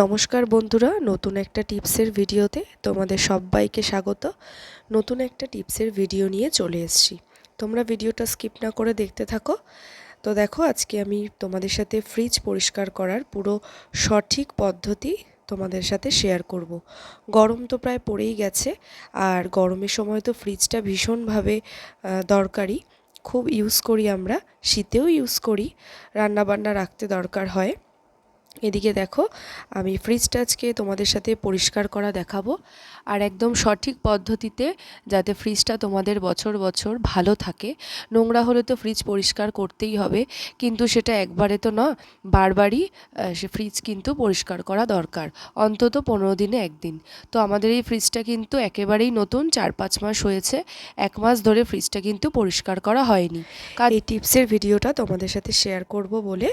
নমস্কার বন্ধুরা, নতুন একটা টিপসের ভিডিওতে তোমাদের সবাইকে স্বাগত। নতুন একটা টিপসের ভিডিও নিয়ে চলে এসেছি। তোমরা ভিডিওটা স্কিপ না করে দেখতে থাকো। তো দেখো, আজকে আমি তোমাদের সাথে ফ্রিজ পরিষ্কার করার পুরো সঠিক পদ্ধতি তোমাদের সাথে শেয়ার করব। গরম তো প্রায় পড়েই গেছে, আর গরমের সময় তো ফ্রিজটা ভীষণভাবে দরকারি। খুব ইউজ করি আমরা, শীতেও ইউজ করি, রান্নাবান্না রাখতে দরকার হয়। এদিকে দেখো, আমি ফ্রিজটা আজকে তোমাদের সাথে পরিষ্কার করা দেখাবো। আর একদম সঠিক পদ্ধতিতে যাতে ফ্রিজটা তোমাদের বছর বছর ভালো থাকে। নোংরা হলে তো ফ্রিজ পরিষ্কার করতেই হবে, কিন্তু সেটা একবারে তো না বারবারই সে ফ্রিজ কিন্তু পরিষ্কার করা দরকার, অন্তত পনেরো দিনে একদিন। তো আমাদের এই ফ্রিজটা কিন্তু একেবারেই নতুন, চার পাঁচ মাস হয়েছে, এক মাস ধরে ফ্রিজটা কিন্তু পরিষ্কার করা হয়নি। কারণ এই টিপসের ভিডিওটা তোমাদের সাথে শেয়ার করব বলে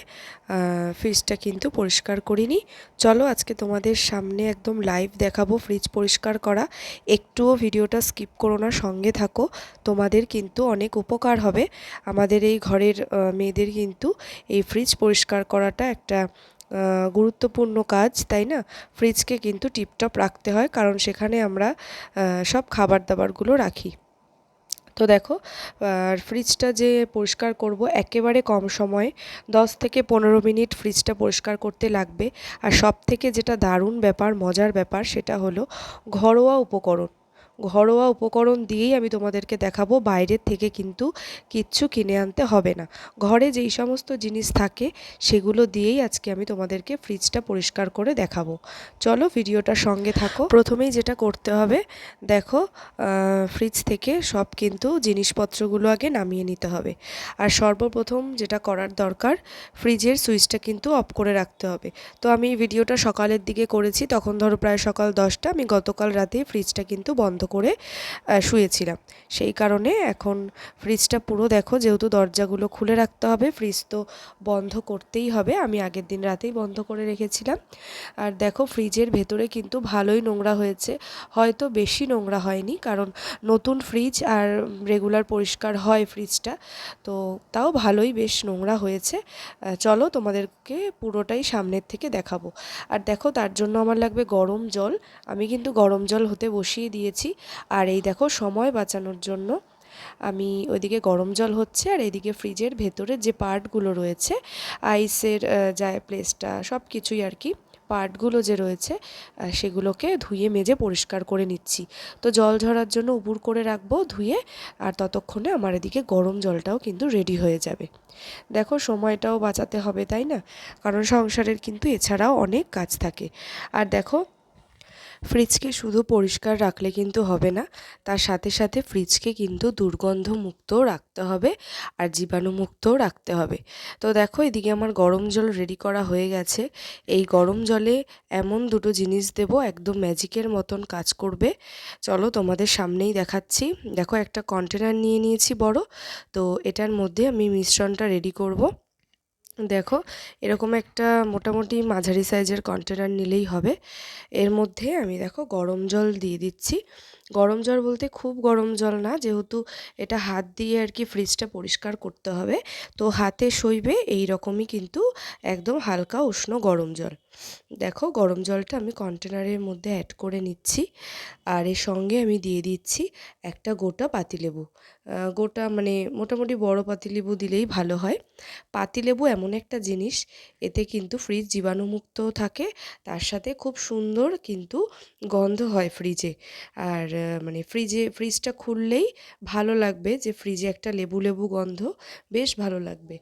ফ্রিজটা কিন্তু পরিষ্কার করিনি। চলো আজকে তোমাদের সামনে একদম লাইভ দেখাবো ফ্রিজ পরিষ্কার করা। একটুও ভিডিওটা স্কিপ করো না, সঙ্গে থাকো। তোমাদের কিন্তু অনেক উপকার হবে। আমাদের এই ঘরের মেয়েদের কিন্তু এই ফ্রিজ পরিষ্কার করাটা একটা গুরুত্বপূর্ণ কাজ, তাই না? ফ্রিজকে কিন্তু টিপটপ রাখতে হয়, কারণ সেখানে আমরা সব খাবার দাবারগুলো রাখি। তো দেখো, আর ফ্রিজটা যে পরিষ্কার করব একেবারে কম সময়ে, দশ থেকে পনেরো মিনিট ফ্রিজটা পরিষ্কার করতে লাগবে। আর সব থেকে যেটা দারুণ ব্যাপার, মজার ব্যাপার, সেটা হলো ঘরোয়া উপকরণ। ঘরোয়া উপকরণ দিয়েই আমি তোমাদেরকে দেখাবো বাইরের থেকে কিন্তু কিচ্ছু কিনে আনতে হবে না। ঘরে যেই সমস্ত জিনিস থাকে, সেগুলো দিয়েই আজকে আমি তোমাদেরকে ফ্রিজটা পরিষ্কার করে দেখাবো। চলো ভিডিওটা সঙ্গে থাকো। প্রথমেই যেটা করতে হবে, দেখো ফ্রিজ থেকে সব কিন্তু জিনিসপত্রগুলো আগে নামিয়ে নিতে হবে। আর সর্বপ্রথম যেটা করার দরকার ফ্রিজের সুইচটা কিন্তু অফ করে রাখতে হবে। তো আমি ভিডিওটা সকালের দিকে করেছি, তখন ধরো প্রায় সকাল দশটা, আমি গতকাল রাতে ফ্রিজটা কিন্তু বন্ধ করে শুয়েছিলাম। সেই কারণে এখন ফ্রিজটা পুরো দেখো, যেহেতু দরজাগুলো খুলে রাখতে হবে ফ্রিজ তো বন্ধ করতেই হবে। আমি আগের দিন রাতেই বন্ধ করে রেখেছিলাম। আর দেখো ফ্রিজের ভেতরে কিন্তু ভালোই নোংরা হয়েছে। হয়তো বেশি নোংরা হয়নি, কারণ নতুন ফ্রিজ আর রেগুলার পরিষ্কার হয় ফ্রিজটা তো তাও ভালোই বেশ নোংরা হয়েছে। চলো তোমাদেরকে পুরোটাই সামনের থেকে দেখাবো। আর দেখো, তার জন্য আমার লাগবে গরম জল। আমি কিন্তু গরম জল হতে বসিয়ে দিয়েছি। আর এই দেখো সময় বাঁচানোর জন্য আমি ওইদিকে গরম জল হচ্ছে আর এইদিকে ফ্রিজের ভেতরে যে পার্টগুলো রয়েছে, আইসের যায় প্লেসটা সব কিছুই আর কি, পার্টগুলো যে রয়েছে সেগুলোকে ধুয়ে মেজে পরিষ্কার করে নিচ্ছি। তো জল ঝরার জন্য উপুর করে রাখব ধুয়ে, আর ততক্ষণে আমার এদিকে গরম জলটাও কিন্তু রেডি হয়ে যাবে। দেখো সময়টাও বাঁচাতে হবে, তাই না? কারণ সংসারের কিন্তু এছাড়াও অনেক কাজ থাকে। আর দেখো ফ্রিজকে শুধু পরিষ্কার রাখলে কিন্তু হবে না, তার সাথে সাথে ফ্রিজকে কিন্তু দুর্গন্ধমুক্তও রাখতে হবে আর জীবাণুমুক্তও রাখতে হবে। তো দেখো, এদিকে আমার গরম জল রেডি করা হয়ে গেছে। এই গরম জলে এমন দুটো জিনিস দেব, একদম ম্যাজিকের মতন কাজ করবে। চলো তোমাদের সামনেই দেখাচ্ছি। দেখো, একটা কন্টেনার নিয়ে নিয়েছি বড়, তো এটার মধ্যে আমি মিশ্রণটা রেডি করব। দেখো, এরকম একটা মোটামুটি মাঝারি সাইজের কন্টেনার নিলেই হবে। এর মধ্যে আমি দেখো গরম জল দিয়ে দিচ্ছি। গরম জল বলতে খুব গরম জল না, যেহেতু এটা হাত দিয়ে আর কি ফ্রিজটা পরিষ্কার করতে হবে। তো হাতে সইবে এই রকমই কিন্তু একদম হালকা উষ্ণ গরম জল। দেখো গরম জলটা আমি কন্টেনারের মধ্যে অ্যাড করে নিচ্ছি। আর এর সঙ্গে আমি দিয়ে দিচ্ছি একটা গোটা পাতিলেবু। গোটা মানে মোটামুটি বড় পাতিলেবু দিলেই ভালো হয়। পাতিলেবু এমন একটা জিনিস, এতে কিন্তু ফ্রিজ জীবাণুমুক্ত থাকে, তার সাথে খুব সুন্দর কিন্তু গন্ধ হয় ফ্রিজে আর মানে ফ্রিজে ফ্রিজটা খুললেই ভালো লাগবে যে ফ্রিজে একটা লেবু লেবু গন্ধ, বেশ ভালো লাগবে।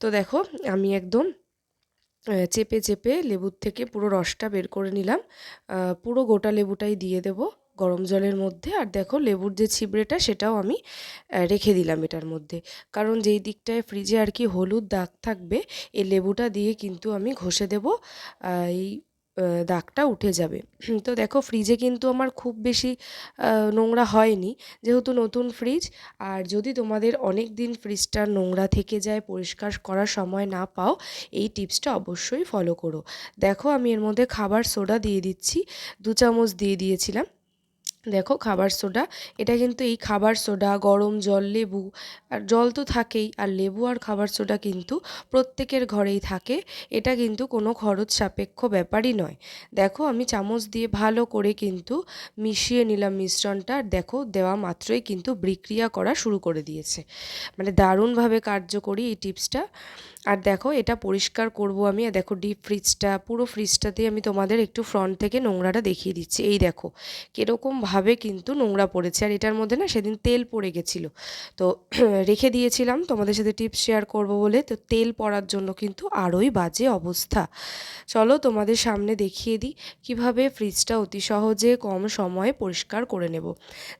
তো দেখো আমি একদম চেপে চেপে লেবুর থেকে পুরো রসটা বের করে নিলাম। পুরো গোটা লেবুটাই দিয়ে দেব গরম জলের মধ্যে। আর দেখো লেবুর যে ছিবড়েটা সেটাও আমি রেখে দিলাম এটার মধ্যে। কারণ যেই দিকটায় ফ্রিজে আর কি হলুদ দাগ থাকবে, এই লেবুটা দিয়ে কিন্তু আমি ঘষে দেব। এই দাগটা উঠে যাবে। তো দেখো ফ্রিজে কিন্তু আমার খুব বেশি নোংরা হয়নি। যেহেতু নতুন ফ্রিজ আর যদি তোমাদের অনেক দিন ফ্রিজটা নোংরা থেকে যায়, পরিষ্কার করার সময় না পাও, এই টিপসটা অবশ্যই ফলো করো। দেখো আমি এর মধ্যে খাবার সোডা দিয়ে দিচ্ছি, দু চামচ দিয়ে দিয়েছিলাম। দেখো খাবার সোডা। এটা কিন্তু এই খাবার সোডা, গরম জল, লেবু, আর জল তো থাকেই, আর লেবু আর খাবার সোডা কিন্তু প্রত্যেকের ঘরেই থাকে। এটা কিন্তু কোনো খরচ সাপেক্ষ ব্যাপারই নয়। দেখো, আমি চামচ দিয়ে ভালো করে কিন্তু মিশিয়ে নিলাম মিশ্রণটা, আর দেখো, দেওয়া মাত্রই কিন্তু বিক্রিয়া করা শুরু করে দিয়েছে। মানে দারুণভাবে কার্যকরী এই টিপসটা। আর দেখো, এটা পরিষ্কার করব আমি। আর দেখো ডিপ ফ্রিজটা পুরো ফ্রিজটাতে আমি তোমাদের একটু ফ্রন্ট থেকে নোংরাটা দেখিয়ে দিচ্ছি। এই দেখো কীরকমভাবে কিন্তু নোংরা পড়েছে। আর এটার মধ্যে না সেদিন তেল পড়ে গেছিল। তো রেখে দিয়েছিলাম, তোমাদের সাথে টিপস শেয়ার করব বলে। তো তেল পড়ার জন্য কিন্তু আরোই বাজে অবস্থা। চলো, তোমাদের সামনে দেখিয়ে দিই, কীভাবে ফ্রিজটা অতি সহজে কম সময়ে পরিষ্কার করে নেব।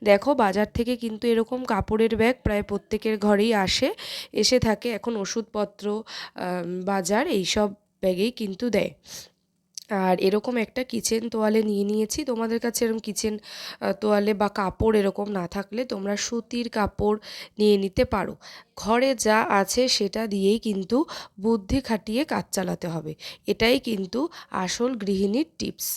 দেখো, বাজার থেকে কিন্তু এরকম কাপড়ের ব্যাগ প্রায় প্রত্যেকের ঘরেই আসে। এসে থাকে, এখন ওষুধপত্র বাজার, এইসব ব্যাগেই কিন্তু দেয়। আর এরকম একটা কিচেন তোয়ালে নিয়ে নিয়েছি। তোমাদের কাছে এরকম কিচেন তোয়ালে বা কাপড় এরকম না থাকলে তোমরা সুতির কাপড় নিয়ে নিতে পারো। ঘরে যা আছে সেটা দিয়েই কিন্তু বুদ্ধি খাটিয়ে কাজ চালাতে হবে। এটাই কিন্তু আসল গৃহিণীর টিপস।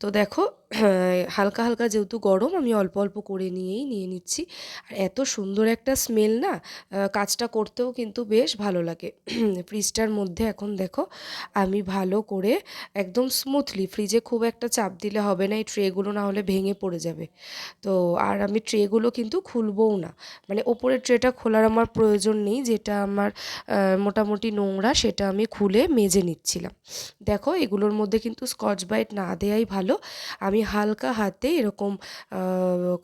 তো দেখো, হালকা হালকা যেহেতু গরম, আমি অল্প অল্প করে নিয়েই নিয়ে নিচ্ছি। আর এত সুন্দর একটা স্মেল না কাজটা করতেও কিন্তু বেশ ভালো লাগে। ফ্রিজটার মধ্যে এখন দেখো, আমি ভালো করে একদম স্মুথলি ফ্রিজে খুব একটা চাপ দিলে হবে না, এই ট্রেগুলো না হলে ভেঙে পড়ে যাবে। তো আর আমি ট্রেগুলো কিন্তু খুলবও না। মানে ওপরের ট্রেটা খোলার আমার প্রয়োজন নেই যেটা আমার মোটামুটি নোংরা সেটা আমি খুলে মেজে নিচ্ছিলাম। দেখো এগুলোর মধ্যে কিন্তু স্কচ ব্রাইট না দেওয়াই ভালো। আমি হালকা হাতে এরকম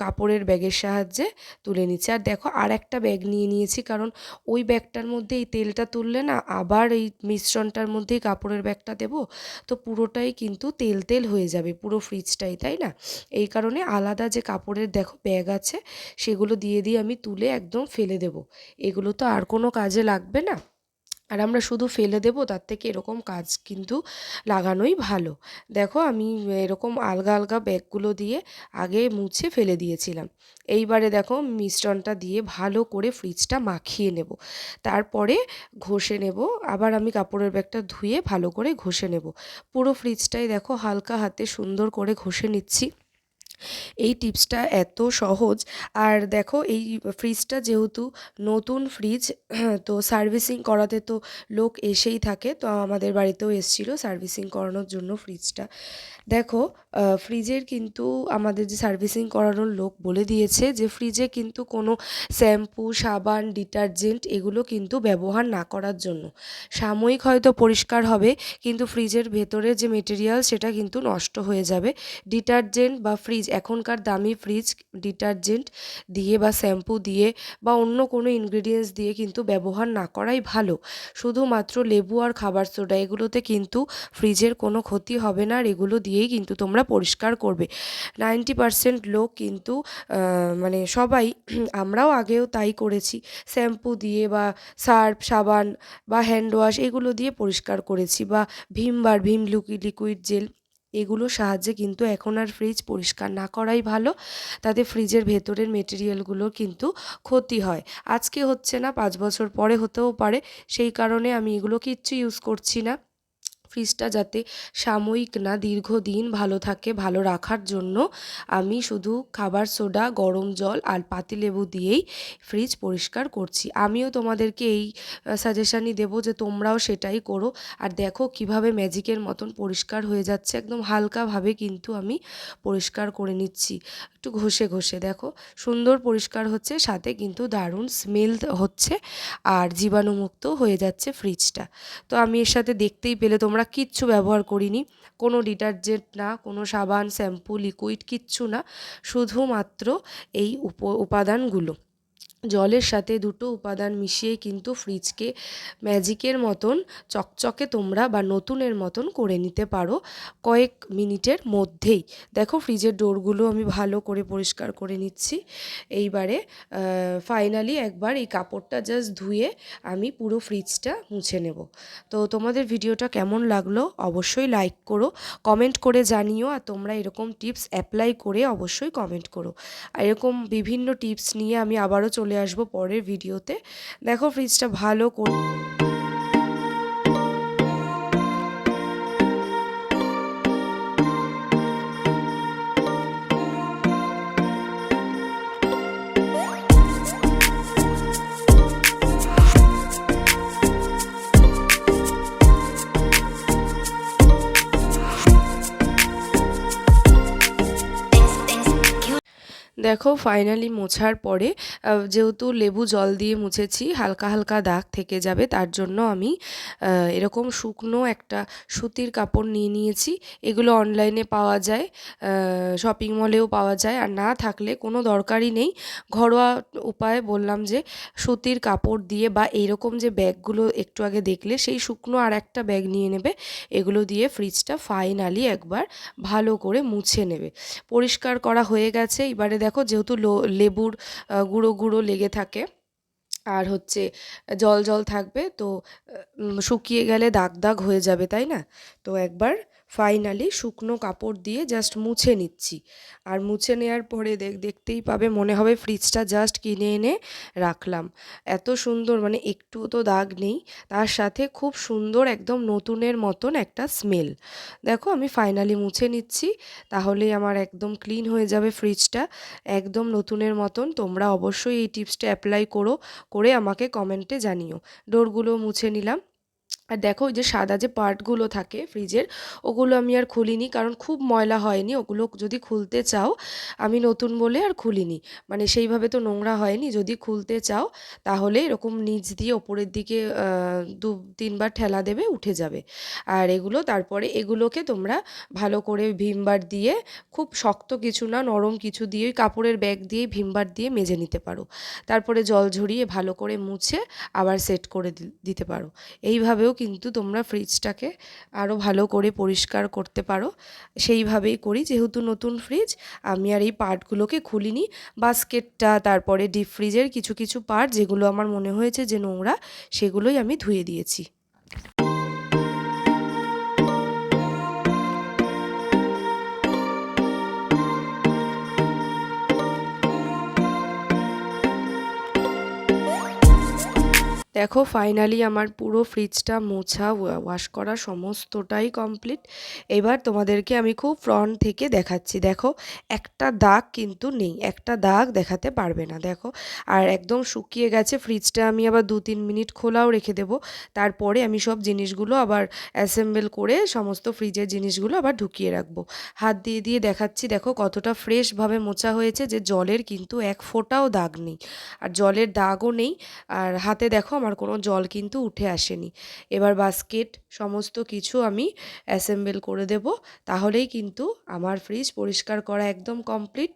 কাপড়ের ব্যাগের সাহায্যে তুলে নিচ্ছি। আর দেখো আর একটা ব্যাগ নিয়ে নিয়েছি কারণ ওই ব্যাগটার মধ্যে এই তেলটা তুললে না আবার এই মিশ্রণটার মধ্যেই কাপড়ের ব্যাগটা দেবো, তো পুরোটাই কিন্তু তেল তেল হয়ে যাবে পুরো ফ্রিজটাই, তাই না? এই কারণে আলাদা যে কাপড়ের দেখো ব্যাগ আছে সেগুলো দিয়ে দিয়ে আমি তুলে একদম ফেলে দেব। এগুলো তো আর কোনো কাজে লাগবে না। আর আমরা শুধু ফেলে দেবো, তার থেকে এরকম কাজ কিন্তু লাগানোই ভালো। দেখো, আমি এরকম আলগা আলগা ব্যাগগুলো দিয়ে আগে মুছে ফেলে দিয়েছিলাম। এইবারে দেখো, মিশ্রণটা দিয়ে ভালো করে ফ্রিজটা মাখিয়ে নেব। তারপরে ঘষে নেব, আবার আমি কাপড়ের ব্যাগটা ধুয়ে ভালো করে ঘষে নেব। পুরো ফ্রিজটাই দেখো, হালকা হাতে সুন্দর করে ঘষে নিচ্ছি। এই টিপসটা এত সহজ। আর দেখো এই ফ্রিজটা যেহেতু নতুন ফ্রিজ, তো সার্ভিসিং করাতে তো লোক এসেই থাকে। তো আমাদের বাড়িতেও এসেছিল সার্ভিসিং করানোর জন্য ফ্রিজটা। দেখো ফ্রিজের কিন্তু আমাদের যে সার্ভিসিং করানোর লোক বলে দিয়েছে যে ফ্রিজে কিন্তু কোনো শ্যাম্পু সাবান ডিটারজেন্ট এগুলো কিন্তু ব্যবহার না করার জন্য। সাময়িক হয়তো পরিষ্কার হবে, কিন্তু ফ্রিজের ভেতরে যে মেটেরিয়াল সেটা কিন্তু নষ্ট হয়ে যাবে। ডিটারজেন্ট বা ফ্রিজ এখনকার দামি ফ্রিজ ডিটারজেন্ট দিয়ে বা শ্যাম্পু দিয়ে বা অন্য কোনো ইনগ্রিডিয়েন্টস দিয়ে কিন্তু ব্যবহার না করাই ভালো। শুধুমাত্র লেবু আর খাবার সোডা এগুলোতে কিন্তু ফ্রিজের কোনো ক্ষতি হবে না আর এগুলো দিয়েই কিন্তু তোমরা পরিষ্কার করবে। নাইনটি পারসেন্ট লোক কিন্তু মানে সবাই আমরাও আগেও তাই করেছি। শ্যাম্পু দিয়ে বা সার্ফ, সাবান বা হ্যান্ড ওয়াশ এগুলো দিয়ে পরিষ্কার করেছি বা Vim bar, Vim liquid gel এগুলোর সাহায্যে কিন্তু এখন আর ফ্রিজ পরিষ্কার না করাই ভালো। তাতে ফ্রিজের ভেতরের মেটেরিয়ালগুলোর কিন্তু ক্ষতি হয়। আজকে হচ্ছে না, পাঁচ বছর পরে হতেও পারে। সেই কারণে আমি এগুলো কিচ্ছু ইউজ করছি না। ফ্রিজটা যাতে সাময়িক না, দীর্ঘদিন ভালো থাকে, ভালো রাখার জন্য আমি শুধু খাবার সোডা, গরম জল আর পাতিলেবু দিয়েই ফ্রিজ পরিষ্কার করছি। আমিও তোমাদেরকে এই সাজেশানই দেবো যে তোমরাও সেটাই করো। আর দেখো কীভাবে ম্যাজিকের মতন পরিষ্কার হয়ে যাচ্ছে। একদম হালকাভাবে কিন্তু আমি পরিষ্কার করে নিচ্ছি। একটু ঘষে ঘষে দেখো, সুন্দর পরিষ্কার হচ্ছে, সাথে কিন্তু দারুণ স্মেল হচ্ছে আর জীবাণুমুক্ত হয়ে যাচ্ছে ফ্রিজটা তো আমি এর সাথে দেখতেই পেলে তোমরা কিচ্ছু ব্যবহার করিনি। কোনো ডিটারজেন্ট না, কোনো সাবান, শ্যাম্পু, লিকুইড কিচ্ছু না। শুধুমাত্র এই উপ উপাদানগুলো জলের সাথে দুটো উপাদান মিশিয়ে কিন্তু ফ্রিজকে ম্যাজিকের মতন চকচকে তোমরা বা নতুনের মতন করে নিতে পারো কয়েক মিনিটের মধ্যেই। দেখো ফ্রিজের ডোরগুলো আমি ভালো করে পরিষ্কার করে নিচ্ছি। এইবারে ফাইনালি একবার এই কাপড়টা জাস্ট ধুয়ে আমি পুরো ফ্রিজটা মুছে নেব। তো তোমাদের ভিডিওটা কেমন লাগল অবশ্যই লাইক করো কমেন্ট করে জানিও আর তোমরা এরকম টিপস অ্যাপ্লাই করে অবশ্যই কমেন্ট করো। আর এরকম বিভিন্ন টিপস নিয়ে আমি আবারও চলে আসব পরের ভিডিওতে দেখো ফ্রিজটা ভালো করে দেখো ফাইনালি মোছার পরে যেহেতু লেবু জল দিয়ে মুছেছি, হালকা হালকা দাগ থেকে যাবে, তার জন্য আমি এরকম শুকনো একটা সুতির কাপড় নিয়ে নিয়েছি। এগুলো অনলাইনে পাওয়া যায় শপিং মলেও পাওয়া যায়। আর না থাকলে কোনো দরকারই নেই। ঘরোয়া উপায়ে বললাম যে, সুতির কাপড় দিয়ে বা এইরকম যে ব্যাগগুলো একটু আগে দেখলে, সেই শুকনো আর একটা ব্যাগ নিয়ে নেবে। এগুলো দিয়ে ফ্রিজটা ফাইনালি একবার ভালো করে মুছে নেবে। পরিষ্কার করা হয়ে গেছে। এবারে দেখো যেহেতু লো- লেবুর গুঁড়ো গুঁড়ো লেগে থাকে। আর হচ্ছে জল জল থাকবে, তো শুকিয়ে গেলে দাগ দাগ হয়ে যাবে, তাই না? তো একবার ফাইনালি শুকনো কাপড় দিয়ে জাস্ট মুছে নিচ্ছি। আর মুছে নেওয়ার পরে দেখ, দেখতেই পাবে, মনে হবে ফ্রিজটা জাস্ট কিনে এনে রাখলাম। এত সুন্দর মানে একটু তো দাগ নেই। তার সাথে খুব সুন্দর, একদম নতুনের মতন একটা স্মেল দেখো, আমি ফাইনালি মুছে নিচ্ছি। তাহলেই আমার একদম ক্লিন হয়ে যাবে ফ্রিজটা একদম নতুনের মতন। তোমরা অবশ্যই এই টিপসটা অ্যাপ্লাই করো, করে আমাকে কমেন্টে জানিও। ডোরগুলো মুছে নিলাম। আর দেখো ওই যে সাদা যে পার্টগুলো থাকে ফ্রিজের, ওগুলো আমি আর খুলিনি কারণ খুব ময়লা হয়নি। ওগুলো যদি খুলতে চাও আমি নতুন বলে আর খুলিনি। মানে সেইভাবে তো নোংরা হয়নি। যদি খুলতে চাও তাহলে এরকম নিচ দিয়ে ওপরের দিকে দু, তিনবার ঠেলা দেবে, উঠে যাবে। আর এগুলো তারপরে এগুলোকে তোমরা ভালো করে ভিমবার দিয়ে, খুব শক্ত কিছু না, নরম কিছু দিয়ে কাপড়ের ব্যাগ দিয়ে ভিমবার দিয়ে মেজে নিতে পারো। তারপরে জল ঝরিয়ে ভালো করে মুছে আবার সেট করে দিতে পারো। এইভাবেও কিন্তু তোমরা ফ্রিজটাকে আরও ভালো করে পরিষ্কার করতে পারো। সেইভাবেই করি, যেহেতু নতুন ফ্রিজ আমি আর এই পার্টগুলোকে খুলিনি। বাস্কেটটা, তারপরে ডিপ ফ্রিজের কিছু কিছু পার্ট যেগুলো আমার মনে হয়েছে যে নোংরা, সেগুলোই আমি ধুয়ে দিয়েছি। দেখো ফাইনালি আমার পুরো ফ্রিজটা মোছা ওয়াশ করা সমস্তটাই কমপ্লিট এবার তোমাদেরকে আমি খুব ফ্রন্ট থেকে দেখাচ্ছি। দেখো, একটা দাগ কিন্তু নেই, একটা দাগ দেখাতে পারবে না, দেখো। আর একদম শুকিয়ে গেছে ফ্রিজটা আমি আবার দু তিন মিনিট খোলাও রেখে দেবো। তারপরে আমি সব জিনিসগুলো আবার অ্যাসেম্বল করে সমস্ত ফ্রিজের জিনিসগুলো আবার ঢুকিয়ে রাখব। হাত দিয়ে দিয়ে দেখাচ্ছি, দেখো কতটা ফ্রেশভাবে মোছা হয়েছে যে জলের কিন্তু এক ফোঁটাও দাগ নেই। আর জলের দাগও নেই। আর হাতে দেখো আমার কোনো জল কিন্তু উঠে আসেনি। এবার বাস্কেট সমস্ত কিছু আমি অ্যাসেম্বল করে দেব, তাহলেই কিন্তু আমার ফ্রিজ পরিষ্কার করা একদম কমপ্লিট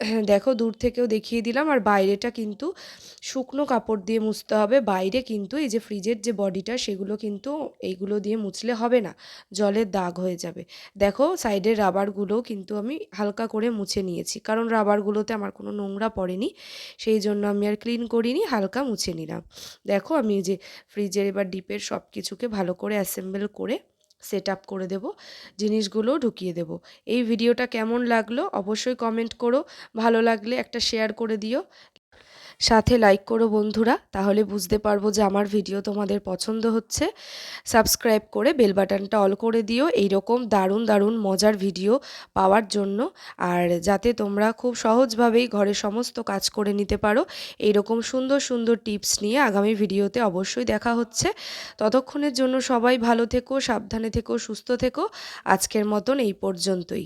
দেখো দূর থেকেও দেখিয়ে দিলাম, আর বাইরেটা কিন্তু শুকনো কাপড় দিয়ে মুছতে হবে। বাইরে কিন্তু এই যে ফ্রিজের যে বডিটা, সেগুলো কিন্তু এইগুলো দিয়ে মুছলে হবে না, জলের দাগ হয়ে যাবে। দেখো সাইডের রাবারগুলো কিন্তু আমি হালকা করে মুছে নিয়েছি, কারণ রাবারগুলোতে আমার কোনো নোংরা পড়েনি, সেই জন্য আমি আর ক্লিন করিনি, হালকা মুছে নিলাম। দেখো আমি যে ফ্রিজের এবার ডিপের সব কিছুকে ভালো করে অ্যাসেম্বল করে সেট আপ করে দেব জিনিসগুলো ঢুকিয়ে দেব। এই ভিডিওটা কেমন লাগল অবশ্যই কমেন্ট করো, ভালো লাগলে একটা শেয়ার করে দিও। সাথে লাইক করো বন্ধুরা, তাহলে বুঝতে পারব যে আমার ভিডিও তোমাদের পছন্দ হচ্ছে। সাবস্ক্রাইব করে বেল বাটনটা অল করে দিও, এইরকম দারুণ দারুণ মজার ভিডিও পাওয়ার জন্য। আর যাতে তোমরা খুব সহজভাবেই ঘরে সমস্ত কাজ করে নিতে পারো, এইরকম সুন্দর সুন্দর টিপস নিয়ে আগামী ভিডিওতে অবশ্যই দেখা হচ্ছে। ততক্ষণের জন্য সবাই ভালো থেকো, সাবধানে থেকো, সুস্থ থেকো। আজকের মতন এই পর্যন্তই।